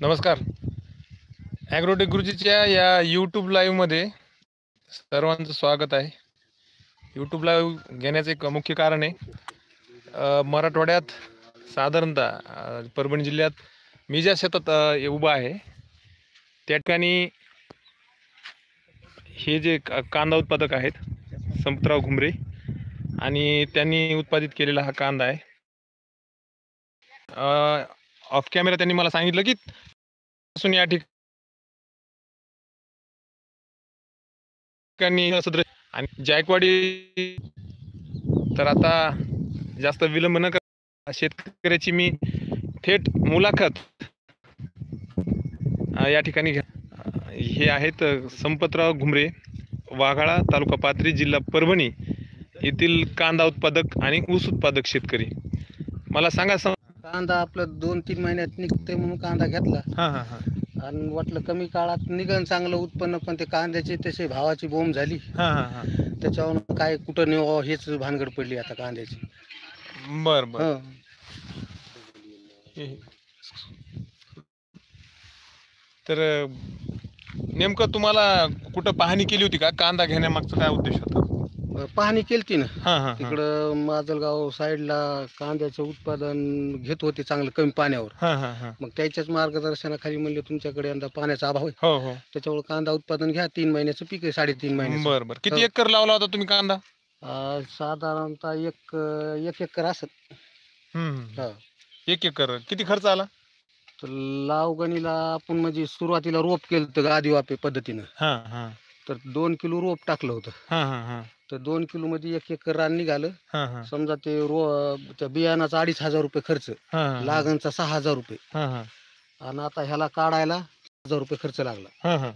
नमस्कार. ॲग्रोटेक गुरुजीच्या या यूट्यूब लाईव्हमध्ये सर्वांचं स्वागत आहे. यूट्यूब लाईव्ह घेण्याचं एक मुख्य कारण आहे मराठवाड्यात साधारणतः परभणी जिल्ह्यात मी ज्या शेतात उभा आहे त्या ठिकाणी हे जे का- कांदा उत्पादक आहेत संपतराव घुमरे आणि त्यांनी उत्पादित केलेला हा कांदा आहे. ऑफ कॅमेरा त्यांनी मला सांगितलं की असून या ठिकाणी आणि जायकवाडी तर आता जास्त विलंब न कर शेतकऱ्याची मी थेट मुलाखत या ठिकाणी घ्या. हे आहेत संपतराव घुमरे वाघाळा तालुका पात्री जिल्हा परभणी येथील कांदा उत्पादक आणि ऊस उत्पादक शेतकरी. मला सांगा सं कांदा आपलं दोन तीन महिन्यात निघते म्हणून कांदा घेतला. हां हां हां. आणि वाटलं कमी काळात निघन चांगलं उत्पन्न पण ते कांद्याची तशी भावाची बोंब झाली. हां हां हां. त्याच्यावर काय कुठं नेवा हेच भानगड पडली आता कांद्याची. बर बर. हे- तर अ, नेमकं तुम्हाला कुठं पाहणी केली होती का? कांदा घेण्यामागचा काय उद्देश होता? पाहणी केलती ना. हां हां हां. तिकडं माजलगाव साईडला कांद्याचं उत्पादन घेत होते चांगलं कमी पाण्यावर. हां हां हां. मग त्याच्याच मार्गदर्शनाखाली म्हणले तुमच्याकडे यंदा पाण्याचा अभाव आहे. हो हो. त्याच्यामुळे कांदा उत्पादन घ्या तीन महिन्याचं पीक आहे साडेतीन महिन्याचं. बर बर. किती. एकर लावला होता तुम्ही कांदा? अं, साधारणतः एक एक एकर असत. हम्म, हम्म. हा. एक एकर. किती खर्च आला? तर लावगणीला आपण म्हणजे सुरुवातीला रोप केलं होतं आदी वापे पद्धतीनं. हां हां. तर दोन किलो रोप टाकलं होतं. हां हां हां. तर दोन किलो मध्ये एक एकर रान निघालं. हां हां. समजा ते रो त्या बियाणाचा अडीच हजार रुपये खर्च. हां लागणचा सहा हजार रुपये. हां हां. आणि आता ह्याला काढायला हजार रुपये खर्च लागला. हां हां.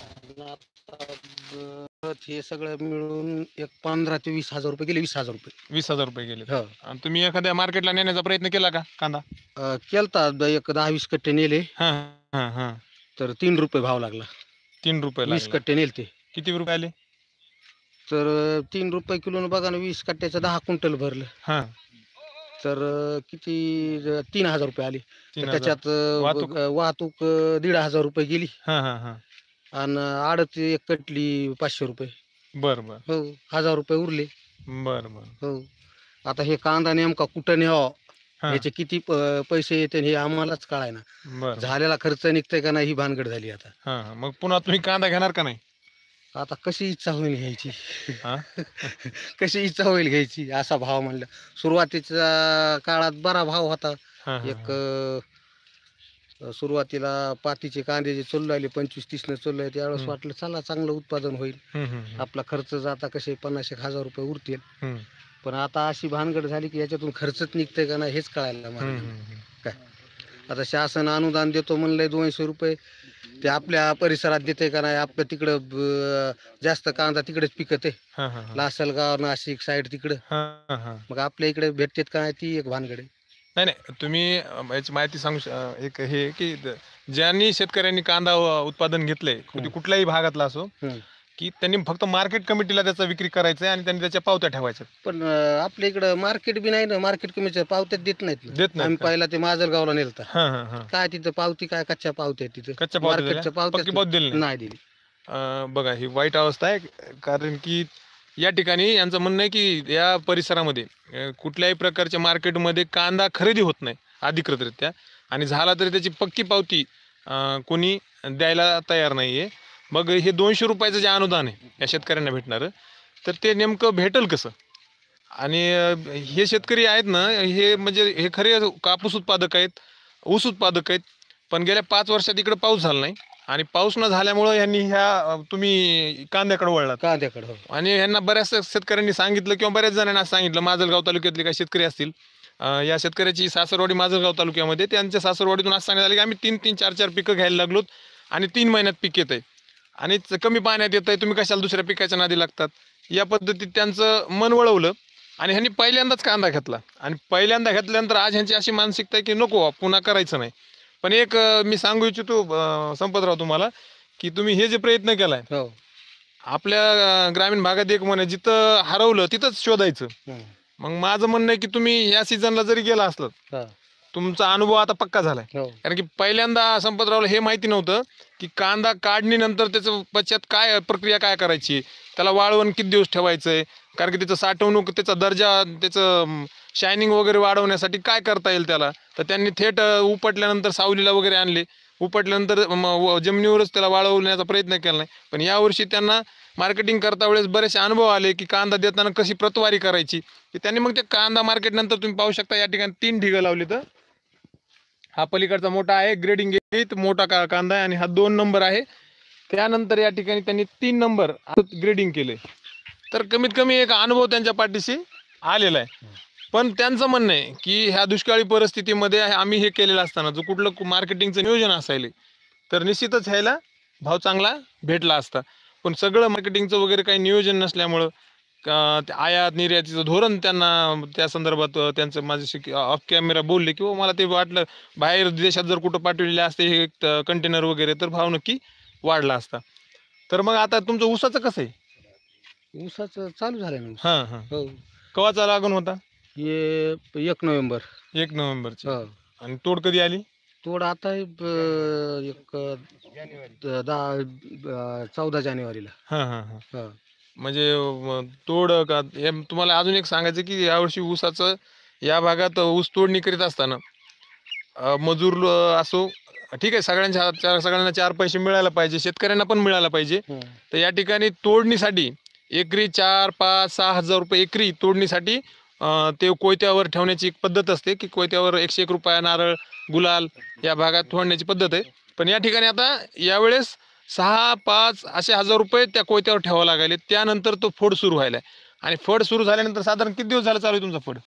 आणि आता ब- हे सगळं मिळून एक पंधरा ते वीस हजार रुपये गेले वीस हजार रुपये. वीस हजार रुपये गेले. हो. आणि तुम्ही एखाद्या मार्केटला नेण्याचा प्रयत्न केला का कांदा? अं, केलता द- एक दहा वीस कट्टे नेले. हां हां हां. तर तीन रुपये भाव लागला. तीन रुपये वीस लागले. कट्टे नेलते. किती रुपये आले? तर तीन रुपये किलोनं बघा ना वीस कट्ट्याचं दहा क्विंटल भरलं. हां. तर किती तीन हजार रुपये आले. तीन तर हजार. त्याच्यात वाहतूक? वाहतूक अं, दीड हजार रुपये गेली. हां हां हां. आणि आडत एक कटली पाचशे रुपये. बर बर. हो हजार रुपये उरले. बर बर. हो. आता हे कांदा नेमका कुठं न्यावा? हां. याचे किती प- पैसे येते हे आम्हालाच कळायना. बर. झालेला खर्च निघतंय का नाही ही भानगड झाली आता. हां हां. मग पुन्हा तुम्ही कांदा घेणार का नाही? आता कशी इच्छा होईल घ्यायची? हां? कशी इच्छा होईल घ्यायची? असा भाव म्हणला. सुरुवातीच्या काळात बरा भाव होता. हां हां, एक अं, सुरुवातीला पातीचे कांदे जे चालू राहिले पंचवीस तीसनं चालू त्यावेळेस हम्म. वाटलं चला चांगलं उत्पादन होईल. हम्म, हम्म, हम्म, आपला खर्च जाता कसे पन्नास एक हजार रुपये उरतील. हम्म, पण आता अशी भानगड झाली की याच्यातून खर्चच निघतंय का नाही हेच कळायला मला. हम्म, हम्म, हम्म. आता शासन अनुदान देतो म्हणलंय दोनशे रुपये ते आपल्या परिसरात देते का नाही आपल्या तिकडं ब- जास्त कांदा तिकडेच पिकत आहे हां हां हां. लासलगाव नाशिक साईड तिकडं हां हां मग आपल्या इकडे भेटतेत का नाही ती एक भानगड आहे नाही नाही तुम्ही अं, याची माहिती सांगू श- अं, एक हे की द- ज्यांनी शेतकऱ्यांनी कांदा उत्पादन घेतलंय. कुठल्याही भागातला असो. की त्यांनी फक्त मार्केट कमिटीला त्याचा विक्री करायचं आहे आणि त्यांनी त्याच्या पावत्या ठेवायच्या पण अं, आपल्या इकडं मार्केट बी नाही ना मार्केट कमीच्या पावत्यात देत नाहीत ना. देत आम्ही का? पहिला ते माजलगावला नेलता हां हां हां काय तिथं पावती काय कच्च्या पावत्या आहेत तिथं कच्च्या पावत्या मार्केटच्या दिल्या? पावत्या पावती दिली नाही? नाही दिली अं, बघा ही वाईट अवस्था आहे कारण की या ठिकाणी यांचं म्हणणं आहे की या परिसरामध्ये अं, कुठल्याही प्रकारच्या मार्केटमध्ये कांदा खरेदी होत नाही अधिकृतरित्या आणि झाला तरी त्याची पक्की पावती अं, कोणी द्यायला तयार नाही आहे मग हे दोनशे रुपयाचं जे अनुदान आहे या शेतकऱ्यांना भेटणारं तर ते नेमकं भेटल कसं? आणि हे शेतकरी आहेत ना हे म्हणजे हे खरे कापूस उत्पादक आहेत ऊस उत्पादक आहेत पण गेल्या पाच वर्षात इकडे पाऊस झाला नाही. आणि पाऊस न झाल्यामुळं यांनी ह्या तुम्ही कांद्याकडे वळलात. कांद्याकडं हो. आणि यांना बऱ्याच शेतकऱ्यांनी सांगितलं किंवा बऱ्याच जणांना सांगितलं माजलगाव तालुक्यातले काही शेतकरी असतील या शेतकऱ्याची सासरवाडी माजलगाव तालुक्यामध्ये त्यांच्या सासरवाडीतून असं सांगण्यात आलं की आम्ही तीन तीन चार चार पिकं घ्यायला लागलोत आणि तीन महिन्यात पीक येत आहे आणि कमी पाण्यात येत आहे तुम्ही कशाला दुसऱ्या पिकाच्या नादी लागतात? या पद्धतीत त्यांचं मन वळवलं आणि ह्यांनी पहिल्यांदाच कांदा घेतला. आणि पहिल्यांदा घेतल्यानंतर आज ह्यांची अशी मानसिकता आहे की नको पुन्हा करायचं नाही. पण एक मी सांगू इच्छितो संपतराव तुम्हाला की तुम्ही हे जे प्रयत्न केलाय हो. आपल्या ग्रामीण भागात एक म्हणे जिथं हरवलं तिथंच शोधायचं. मग माझं म्हणणं आहे की तुम्ही या सीझनला जरी गेला असलात. तुमचा अनुभव आता पक्का झालाय. हो. कारण की पहिल्यांदा संपतरावला हे माहिती नव्हतं की कांदा काढणीनंतर त्याचं पश्चात काय प्रक्रिया काय करायची? त्याला वाळवण किती दिवस ठेवायचं आहे कारण की त्याचं साठवणूक त्याचा दर्जा त्याचं शायनिंग वगैरे वाढवण्यासाठी काय करता येईल त्याला? तर त्यांनी थेट उपटल्यानंतर सावलीला वगैरे आणले. उपटल्यानंतर जमिनीवरच त्याला वाळवण्याचा प्रयत्न केला नाही. पण यावर्षी त्यांना मार्केटिंग करता वेळेस बरेचसे अनुभव आले की कांदा देताना कशी प्रतवारी करायची? त्यांनी मग ते कांदा मार्केट नंतर तुम्ही पाहू शकता या ठिकाणी तीन ढिगं लावली तर हा पलीकडचा मोठा आहे ग्रेडिंग मोठा का कांदा आहे आणि हा दोन नंबर आहे. त्यानंतर या ठिकाणी त्यांनी तीन नंबर ग्रेडिंग केले तर कमीत कमी एक अनुभव त्यांच्या पाठीशी आलेला आहे. पण त्यांचं म्हणणं आहे की ह्या दुष्काळी परिस्थितीमध्ये आम्ही हे केलेलं असताना जो कुठलं मार्केटिंगचं नियोजन असायले तर निश्चितच ह्याला भाव चांगला भेटला असता. पण सगळं मार्केटिंगचं वगैरे काही नियोजन नसल्यामुळं आयात निर्यातीचं धोरण त्यांना त्या संदर्भात त्यांचं माझ्याशी ऑफ कॅमेरा बोलले की "हो, मला ते वाटलं बाहेर देशात जर कुठं पाठवलेले असते हे कंटेनर वगैरे तर भाव नक्की वाढला असता. तर मग आता तुमचं ऊसाचं कसं आहे? ऊसाचं चालू झालं ऊस. हां हां. हो. कवाचा लागून होता? हे एक नोव्हेंबर. एक नोव्हेंबरची. हो. आणि तोड कधी आली? तोड आता एक दहा चौदा जानेवारीला. हां हां हां. हो. म्हणजे तोड का हे तुम्हाला अजून एक सांगायचं की यावर्षी ऊसाचं या भागात ऊस तोडणी करीत असताना मजूर असो ठीक आहे सगळ्यांच्या चार सगळ्यांना चार पैसे मिळायला पाहिजे शेतकऱ्यांना पण मिळायला पाहिजे. तर या ठिकाणी तोडणीसाठी एकरी चार पाच सहा हजार रुपये एकरी तोडणीसाठी ते कोयत्यावर ठेवण्याची एक पद्धत असते की कोयत्यावर एकशे एक रुपया नारळ गुलाल या भागात तोडण्याची पद्धत आहे पण या ठिकाणी आता यावेळेस सहा पाच असे हजार रुपये त्या कोयत्यावर ठेवावं लागले. त्यानंतर तो फोड सुरू व्हायला आणि फड सुरू झाल्यानंतर साधारण किती दिवस झालं चालू आहे तुमचा फड?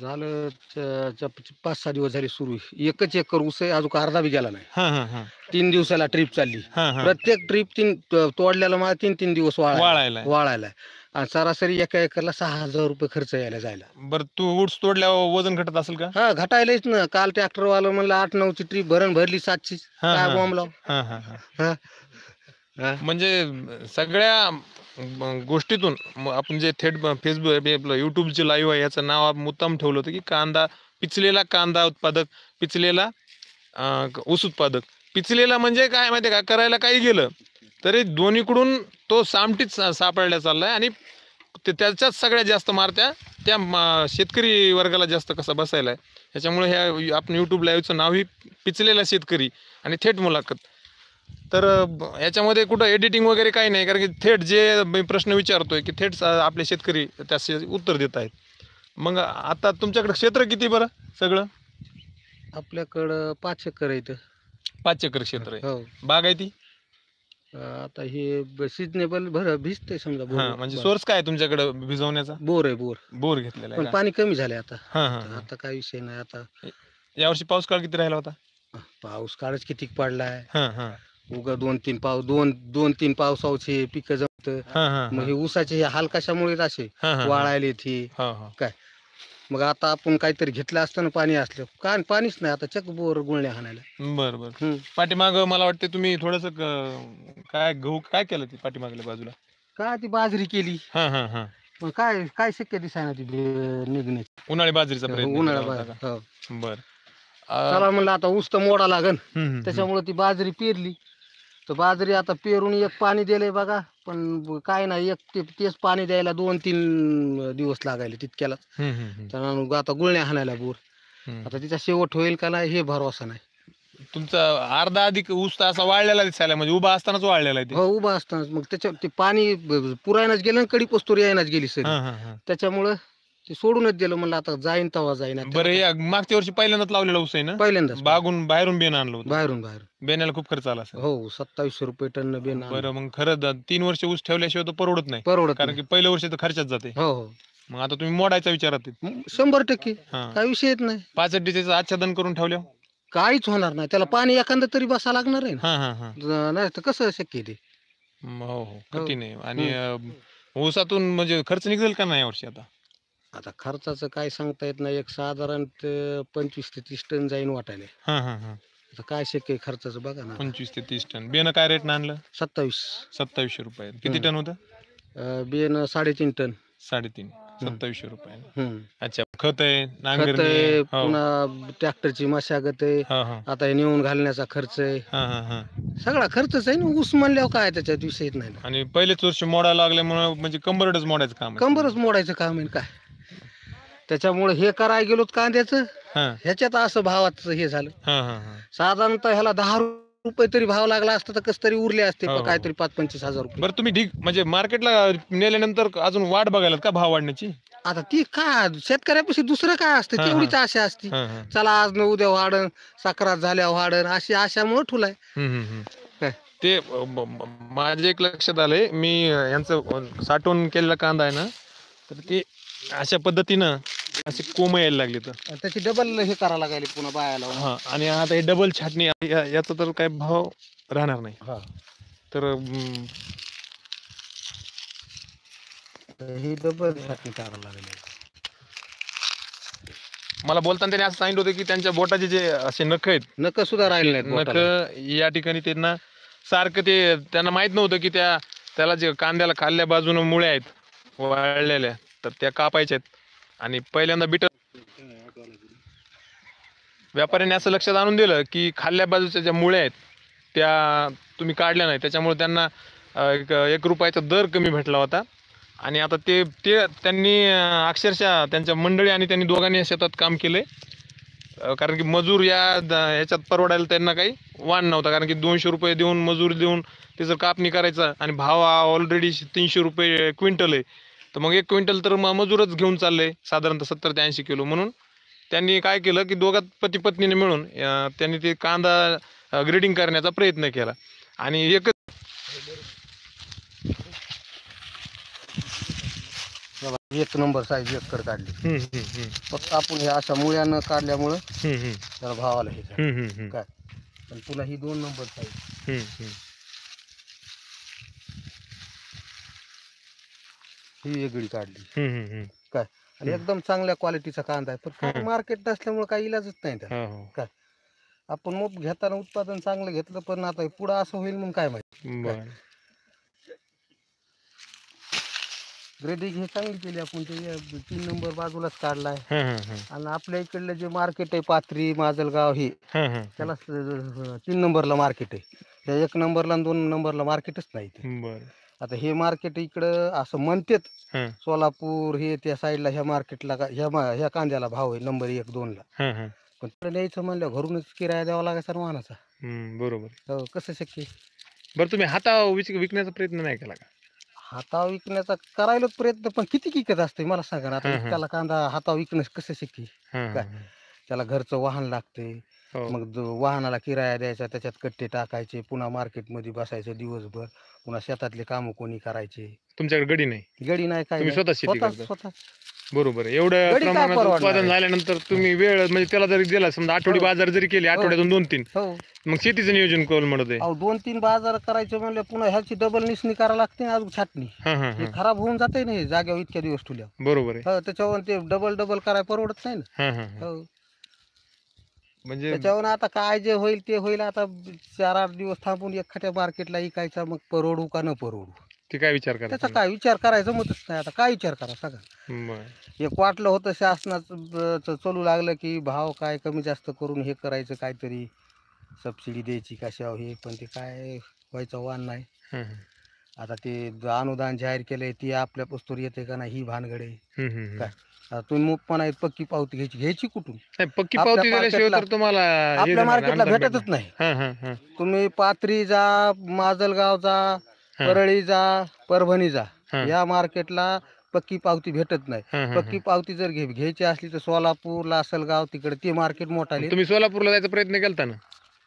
झालं च- च- पाच सहा दिवस झाले सुरू एकच एकर ऊस आहे अजून अर्धा बी गेला नाही. हां हां हां. तीन दिवसाला ट्रिप चालली. हां हां. प्रत्येक ट्रिप तीन त- तोडल्याला मला तीन तीन दिवस वाळायला. वाळायला वाळायला आणि सरासरी एका एकरला सहा हजार रुपये खर्च यायला जायला. बरं तू ऊस तोडल्यावर वजन घटत असेल का? हा घटायलाच ना. काल ट्रॅक्टर वाला म्हणलं आठ नऊची ट्रिप भरण भरली सातची. हा, काय हा. बॉम्ब लाव हां हां हां. हा. हा. म्हणजे सगळ्या म, गोष्टीतून म, आपण जे थेट ब- फेसबुक हे आपलं युट्यूबचे लाईव्ह आहे याचं नाव आपण मुद्दाम ठेवलं होतं की कांदा पिचलेला कांदा उत्पादक पिचलेला अं, ऊस उत्पादक. पिचलेला म्हणजे काय माहिती आहे का? करायला काही गेलं. तरी दोन्हीकडून तो सामटीच सापडल्या चाललाय आणि ते त्याच्याच सगळ्यात जास्त मारत्या त्या शेतकरी वर्गाला जास्त कसा बसायला आहे ह्याच्यामुळे ह्या आपण यूट्यूब लाईव्हचं नावही पिचलेला शेतकरी आणि थेट मुलाखत. तर याच्यामध्ये कुठं एडिटिंग वगैरे काही नाही कारण की थेट जे मी प्रश्न विचारतोय की थेट आपले शेतकरी त्याचे उत्तर देत आहेत. मग आता तुमच्याकडे क्षेत्र किती बरं सगळं? आपल्याकडं पाच एकर आहे इथं. पाच एकर क्षेत्र आहे. हो. बागायती आता हे सिजनेबल भर भिजतंय समजा हा बोर. म्हणजे सोर्स काय आहे तुमच्याकडे भिजवण्याचा? बोर आहे बोर. बोर घेतलेला आहे पण का? पाणी कमी झालंय आता. हा हा हा. आता काय विषय नाही आता यावर्षी पाऊस काळ किती राहिला होता? पाऊस काळच किती पडलाय. हा हा. उगा दोन तीन पाऊस दोन दोन तीन पावसाचे पिकं जमत. हा हा मग हे ऊसाचे हे हाल कशामुळे असे हा हा वाळायले ती हा. हा मग आता आपण काहीतरी घेतलं असतं ना पाणी असलं. का पाणीच नाही आता चक बोर गुळण्या हाणायला बर बर. हम्म. पाठीमाग मला वाटते तुम्ही थोडस काय गहू काय केलं ते पाठीमागल्या बाजूला? का ती बाजरी केली. हा हा हा. मग काय काय शक्य दिसायना ती निघण्याची. उन्हाळी बाजरीचा प्रयत्न उन्हाळा केला होता बाहेर का? हो. बर. चला म्हणलं आता ऊस तर मोडा लागन. हम्म, हम्म, त्याच्यामुळे ती बाजरी पेरली. तर बाजरी आता पेरून एक पाणी दिलंय बघा पण काय नाही एक ते तेच पाणी द्यायला दोन तीन दिवस लागायले तितक्याला तर आता गुळण्या हाणायला बोर. आता तिचा शेवट होईल का नाही हे भरवसा नाही. तुमचा अर्धा अधिक ऊस असा वाळलेला दिसायला म्हणजे उभा असतानाच वाळलेला हो उभा असताना मग त्याच्या ते पाणी पुरायनाच गेलं आणि कडी पस्तोर यायनाच गेली सर. त्याच्यामुळं ते सोडूनच दिलं म्हणलं आता जाईन तवा जाईन. आता. बरं या मागच्या वर्षी पहिल्यांदाच लावलेला ऊस आहे ना? पहिल्यांदाच. बागून बाहेरून बेन आणलं होतं. बाहेरून बाहेर बेण्याला खूप खर्च आला असेल. हो सत्तावीसशे रुपये टन बेन आणलं. बरं मग खरं द- तीन वर्ष ऊस ठेवल्याशिवाय तो परवडत नाही. परवडत कारण की पहिल्या वर्षी तर खर्चात जाते. हो हो. मग आता तुम्ही मोडायचा विचारात आहेत. शंभर टक्के. हा. काय विषयच नाही. पाच अड्डीचे आच्छादन करून ठेवल्या काहीच होणार नाही. त्याला पाणी एखादं तरी बसा लागणार आहे ना. हा हा हा. ज- नाही तर कसं शक्य ते? म, हो हो. कठीण आहे. आणि अं, ऊसातून म्हणजे खर्च निघेल का नाही यावर्षी आता? आता खर्चाचं काय सांगता येत नाही. एक साधारण ते पंचवीस ते तीस टन जाईन वाटायला. हा हा हा. आता काय शक्य आहे खर्चाचं बघा ना पंचवीस ते तीस टन. बेनं काय रेट आणलं? सत्तावीस. सत्तावीसशे रुपये किती हम्म. टन होतं? बियाणं साडेतीन टन. साडेतीन. सत्तावीसशे रुपये हम्म. अच्छा खत आहे खत आहे. हो. पुन्हा ट्रॅक्टरची मशागत आहे. हा हा. आता हे नेऊन घालण्याचा खर्च आहे. हा हा हा. सगळा खर्चच आहे ना. ऊस म्हणल्यावर काय त्याच्यात विषय येत नाही ना. आणि पहिलेच वर्ष मोडायला लागल्यामुळे म्हणजे कंबरडच मोडायचं काम आहे. कंबरच मोडायचं काम आहे ना काय? त्याच्यामुळे हे करायला गेलो कांद्याचं हा. ह्याच्यात असं भावाचं हे झालं. हा हा हा. साधारणतः ह्याला दहा रुपये तरी भाव लागला असता तर कस तरी उरले असते हो, हो. काहीतरी पाच पंचवीस हजार रुपये. बरं तुम्ही ढीग म्हणजे मार्केटला नेल्यानंतर अजून वाट बघायला का भाव वाढण्याची? आता ती काय शेतकऱ्यापाशी दुसरं काय असतं? हा, हा. तेवढीच आशा असते. हा हा. चला आज न उद्या वाढन साखरात झाल्या वाढन अशी हम्म, हम्म, हम्म. काय? ते अ, ब- ब- माझ्या एक लक्षात आलंय मी अ, यांचं अ, साठवून केलेला कांदा आहे ना तर ते अशा पद्धतीनं असे कोंब यायला लागले तर. आणि त्याची डबल हे करायला लागले पुन्हा बायाला. हा आणि आता हे डबल छाटणी या- याचा तर काय भाव राहणार नाही. हा. तर ही डबल छाटणी करायला लागली. मला बोलताना त्यांनी असं सांगितलं होतं की त्यांच्या बोटाचे जे असे नख आहेत नक सुद्धा राहिले नाहीत नख बोटाला. या ठिकाणी त्यांना सारखं ते त्यांना माहीत नव्हतं की त्या त्याला जे कांद्याला खाल्ल्या बाजूनं मुळे आहेत वाळलेल्या. तर त्या कापायच्या आहेत. आणि पहिल्यांदा बिट व्यापाऱ्यांनी असं लक्षात आणून दिलं की खाल्ल्या बाजूच्या ज्या मुळे आहेत त्या तुम्ही काढल्या नाही. त्याच्यामुळे त्यांना एक एक रुपयाचा दर कमी भेटला होता. आणि आता ते ते त्यांनी अक्षरशः त्यांच्या मंडळी आणि त्यांनी दोघांनी शेतात काम केले कारण की मजूर या याच्यात ह्याच्यात परवडायला त्यांना काही वाण नव्हता. कारण की दोनशे रुपये देऊन मजूर देऊन त्याचं कापणी करायचं आणि भाव ऑलरेडी तीनशे रुपये क्विंटल आहे तर मग एक क्विंटल तर म- मजूरच घेऊन चाललंय साधारणतः सत्तर ते ऐंशी किलो. म्हणून त्यांनी काय केलं की दोघात पती पत्नीने मिळून त्यांनी ते कांदा ग्रेडिंग करण्याचा प्रयत्न केला. आणि एक बघा, एक नंबर साईज एक कर काढली. फक्त आपण हे अशा मुळ्यानं काढल्यामुळं त्याला भावाला हे काय? पण तुला ही दोन नंबर साईज हम्म, हम्म. ही वेगळी काढली हम्म, हम्म, हम्म. काय आणि हम्म. एकदम चांगल्या क्वालिटीचा कांदा आहे पण काय हम्म. मार्केट नसल्यामुळे काही इलाजच नाही त्याला हो, हो. आपण मग घेताना उत्पादन चांगलं घेतलं पण आता पुढं असं होईल म्हणून काय माहिती बरं ग्रेडिंग हे चांगली केली आपण ते तीन नंबर बाजूलाच काढलाय. आणि आपल्या इकडलं जे मार्केट आहे पाथरी माजलगाव हे. त्याला स- तीन नंबरला मार्केट आहे त्या एक नंबरला आणि दोन नंबरला मार्केटच नाही इथे. बरं आता हे मार्केट इकडं असं म्हणतात सोलापूर हे त्या साईडला ह्या मार्केटला का- ह्या मा- ह्या कांद्याला भाव आहे नंबर एक दोनला हं, हं. पण तिकडे न्यायचं म्हणलं घरूनच किराया द्यावा लागायचा ना वाहनाचा बरोबर हो कसं शक्य आहे? बरं तुम्ही हाता विक विकण्याचा प्रयत्न नाही केला का हातावर विकण्याचा करायलाच प्रयत्न पण किती विकत असते मला सांगा ना आता. इतक्याला कांदा हातावर विकणं कसं शक्य आहे? काय? त्याला घरचं वाहन लागते हो. मग जो वाहनाला किराया द्यायचा त्याच्यात कट्टे टाकायचे पुन्हा मार्केटमध्ये बसायचं दिवसभर पुन्हा शेतातले कामं कोणी करायचे तुमच्याकडे गडी नाही गडी नाही काय तुम्ही. स्वतः शेती करता? स्वतः बरोबर आहे. एवढं गडी काय प्रमाणात परवडणार उत्पादन आहे? झाल्यानंतर तुम्ही वेळ म्हणजे त्याला जरी दिला समजा आठवडी हो. बाजार जरी केले आठवड्यातून दोन तीन हो मग शेतीचं नियोजन कोण म्हणत आहे अहो दोन तीन बाजार करायचे म्हणले पुन्हा ह्याची डबल निसणी करायला लागते ना अजून छाटणी हं, हं, हे हं. खराब होऊन जाते ना हे जागेवर इतक्या दिवस ठुल्या बरोबर आहे हो त्याच्यावर ते डबल डबल करायला परवडत नाही ना हं, हं, हं. हो म्हणजे त्याच्यावर आता काय जे होईल ते होईल आता चार आठ दिवस थांबून एखाद्या मार्केटला इकायचा मग परवडू का न परवडू ते काय विचार त्याचा करा काय विचार करायचं मतच नाही आता काय विचार करा सगळं बरं. एक वाटलं होतं शासनाचं चालू लागलं की भाव काय कमी जास्त करून हे करायचं काहीतरी सबसिडी द्यायची कशावर हे पण ते काय व्हायचं वाण नाही. आता ते अनुदान जाहीर केलंय ती आपल्या पुस्तूर येते का नाही ही भानगड आहे. काय? आता तुम्ही मग पण आहेत पक्की पावती घ्यायची घ्यायची कुठून नाही, पक्की आपल्या पावती दिल्याशिवाय तर मार्केटला- तुम्हाला हे आपल्या देणार नाही, मार्केटला भेटतच नाही. हं, हं, हं. तुम्ही पाथरी जा माजलगाव जा हं. परळी जा परभणी जा हं. या मार्केटला पक्की पावती भेटत नाही हं, हं, पक्की पावती जर घे घ्यायची असली तर सोलापूर लासलगाव तिकडे ते मार्केट मोठा हं. तुम्ही सोलापूरला जायचा प्रयत्न केलता ना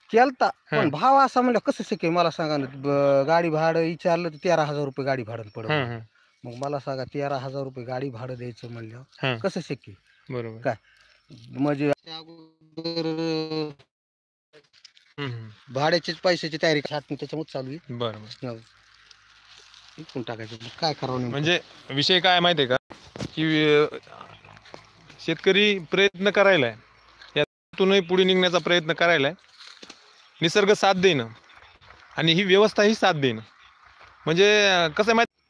केलता. पण भाव असा म्हणलं कसं शक्य मला सांगा ना ब- गाडी भाडं विचारलं तर तेरा हजार रुपये गाडी भाडं पडत हं, हं. मग मला सांगा तेरा हजार रुपये गाडी भाडं द्यायचं म्हणल्यावर हं. कसं शक्य बरोबर काय? म्हणजे हं, हं. भाड्याचीच पैशाची तयारी छाटणी त्याच्यामुळे चालू आहे बरं बरं. हो. इकून टाकायचं मग काय करावं? म्हणजे विषय काय माहिती आहे का की शेतकरी प्रयत्न करायलाय यातूनही पुढे निघण्याचा प्रयत्न करायलाय निसर्ग साथ देणं आणि ही व्यवस्थाही साथ देणं म्हणजे कसं आहे माहिती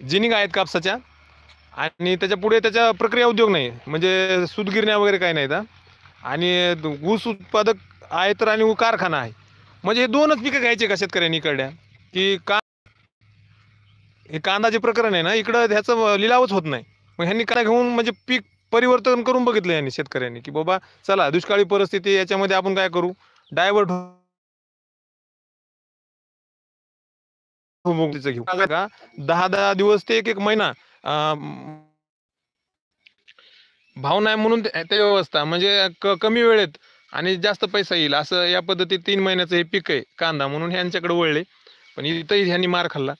जिनिंग आहेत कापसाच्या आणि त्याच्या पुढे त्याच्या प्रक्रिया उद्योग नाही म्हणजे सूतगिरण्या वगैरे काही नाहीत आणि ऊस उत्पादक आहे तर आणि कारखाना आहे. म्हणजे हे दोनच पिकं घ्यायचे का शेतकऱ्यांनी इकडल्या? की का हे कांदाचे प्रकरण आहे ना इकडं ह्याचं लिलावच होत नाही. मग ह्यांनी काय घेऊन म्हणजे पीक परिवर्तन करून बघितलं यांनी शेतकऱ्यांनी की बाबा चला दुष्काळी परिस्थिती याच्यामध्ये आपण काय करू? डायव्हर्ट घेऊ. का? दहा दहा दिवस ते एक एक महिना भाव नाही म्हणून ते- व्यवस्था म्हणजे कमी वेळेत आणि जास्त पैसा येईल असं या पद्धतीत तीन महिन्याचं हे पीक आहे कांदा म्हणून ह्यांच्याकडे वळले पण इथंही ह्यांनी मार खाल्ला.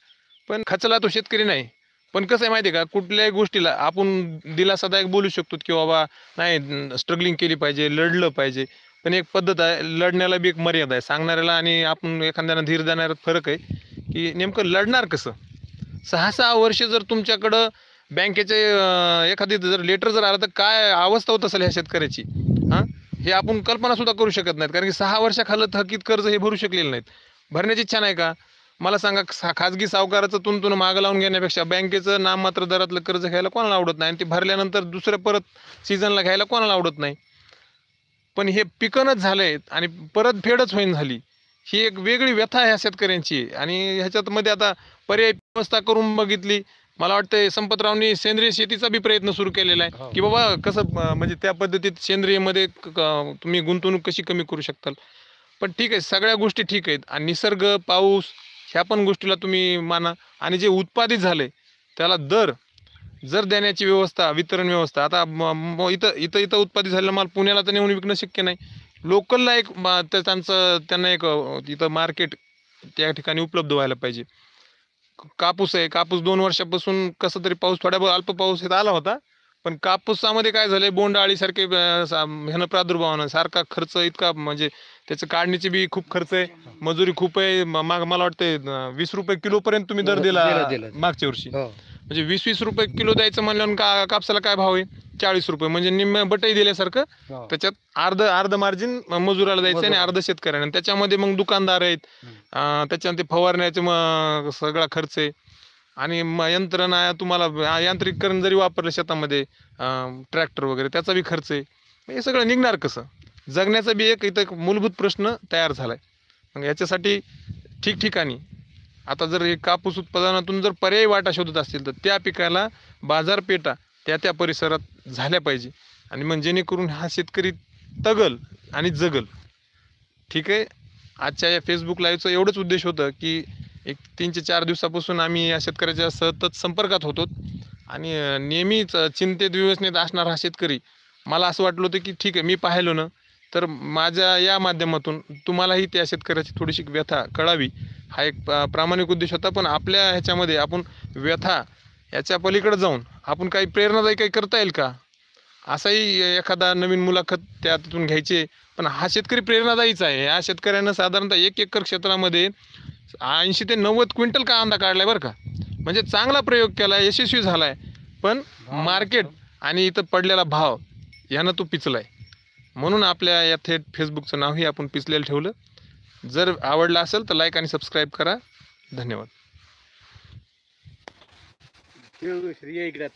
पण खचला तो शेतकरी नाही. पण कसं आहे माहिती आहे का? कुठल्याही गोष्टीला आपण दिलासादायक बोलू शकतो की बाबा नाही स्ट्रगलिंग केली पाहिजे लढलं पाहिजे. पण एक पद्धत आहे लढण्याला बी एक मर्यादा आहे. सांगणाऱ्याला आणि आपण एखाद्याला धीर देण्यात फरक आहे. की नेमकं लढणार कसं? सहा सहा वर्ष जर तुमच्याकडं बँकेचे एखादी जर लेटर जर आलं तर काय अवस्था होत असेल ह्या शेतकऱ्याची? हां? हे आपण कल्पनासुद्धा करू शकत नाहीत कारण की सहा वर्षाखालं थकीत कर्ज हे भरू शकलेले नाहीत. भरण्याची इच्छा नाही का? मला सांगा सा खाजगी सावकाराचं तुमतून मागं लावून घेण्यापेक्षा बँकेचं नाममात्र दरातलं कर्ज घ्यायला कोणाला आवडत नाही? आणि ते भरल्यानंतर दुसऱ्या परत सीझनला घ्यायला कोणाला आवडत नाही? पण हे पिकनच झालंय आणि परत फेडच होईन झाली. ही एक वेगळी व्यथा ह्या शेतकऱ्यांची. आहे. आणि ह्याच्यात आता पर्याय व्यवस्था करून बघितली. मला वाटतं संपतरावनी सेंद्रिय शेतीचा बी प्रयत्न सुरू केलेला आहे. हो. की बाबा कसं म्हणजे त्या पद्धतीत सेंद्रियमध्ये क- क- तुम्ही गुंतवणूक कशी कमी करू शकताल. पण ठीक आहे सगळ्या गोष्टी ठीक आहेत. आणि निसर्ग पाऊस ह्या पण गोष्टीला तुम्ही माना. आणि जे उत्पादित झाले त्याला दर जर देण्याची व्यवस्था वितरण व्यवस्था. आता इथं इथं इथं उत्पादित झालेला माल पुण्याला तर नेऊन विकणं शक्य नाही. लोकलला एक त्यांचं त्यांना एक तिथं मार्केट त्या ठिकाणी उपलब्ध व्हायला पाहिजे. कापूस आहे कापूस दोन वर्षापासून कसं तरी पाऊस थोड्या अल्प पाऊस इथं आला होता. पण कापूसामध्ये काय झालंय सा- ह्यानं प्रादुर्भावानं सारखा खर्च इतका म्हणजे त्याचं काढणीची बी खूप खर्च आहे मजुरी खूप आहे. माग मला वाटतंय वीस रुपये किलोपर्यंत तुम्ही दर दिला. मागच्या वर्षी. हो. म्हणजे वीस वीस रुपये किलो द्यायचं म्हणल्यावर का कापसाला काय भाव आहे? चाळीस रुपये. म्हणजे निम्म बटही दिल्यासारखं. हो. त्याच्यात अर्ध अर्ध मार्जिन मजुराला द्यायचं आणि. अर्ध शेतकऱ्यांना. आणि त्याच्यामध्ये मग दुकानदार आहेत. हम्म. अं, त्याच्यानंतर ते फवारण्याचे मग सगळा खर्च आहे. आणि यंत्रणा तुम्हाला यांत्रिकीकरण जरी वापरलं शेतामध्ये ट्रॅक्टर वगैरे त्याचा बी खर्च आहे. हे सगळं निघणार कसं? जगण्याचा बी एक इथं मूलभूत प्रश्न तयार झालाय. मग याच्यासाठी ठिकठिकाणी आता जर हे कापूस उत्पादनातून जर पर्यायी वाटा शोधत असतील तर त्या पिकाला बाजारपेठा त्या त्या परिसरात झाल्या पाहिजे. आणि मग जेणेकरून हा शेतकरी तगल आणि जगल. ठीक आहे? आजच्या या फेसबुक लाईव्हचं एवढंच उद्देश होतं की एक तीन ते चार दिवसापासून आम्ही या शेतकऱ्याच्या सतत संपर्कात होतो. आणि नेहमीच चिंतेत व्यवस्थेत असणारा हा शेतकरी. मला असं वाटलं होतं की ठीक आहे मी पाहिलं ना तर माझ्या या माध्यमातून तुम्हालाही त्या शेतकऱ्याची थोडीशी व्यथा कळावी. हा एक प्रामाणिक उद्देश होता पण आपल्या ह्याच्यामध्ये आपण व्यथा याच्या पलीकडे जाऊन आपण काही प्रेरणादायी काही करता येईल का? असाही एखादा नवीन मुलाखत त्यातून घ्यायची पण हा शेतकरी प्रेरणादायीच आहे. या शेतकऱ्यानं साधारणतः एक एकर क्षेत्रामध्ये ऐंशी ते नव्वद क्विंटल कांदा काढलाय बरं का? म्हणजे चांगला प्रयोग केला यशस्वी झालाय. पण भाव मार्केट आणि इथं पडलेला भाव यानं तो पिचलाय. म्हणून आपल्या या थेट फेसबुकचं नावही आपण पिचलेलं ठेवलं. जर आवडलं असेल तर लाईक आणि सबस्क्राईब करा. धन्यवाद. इकडे.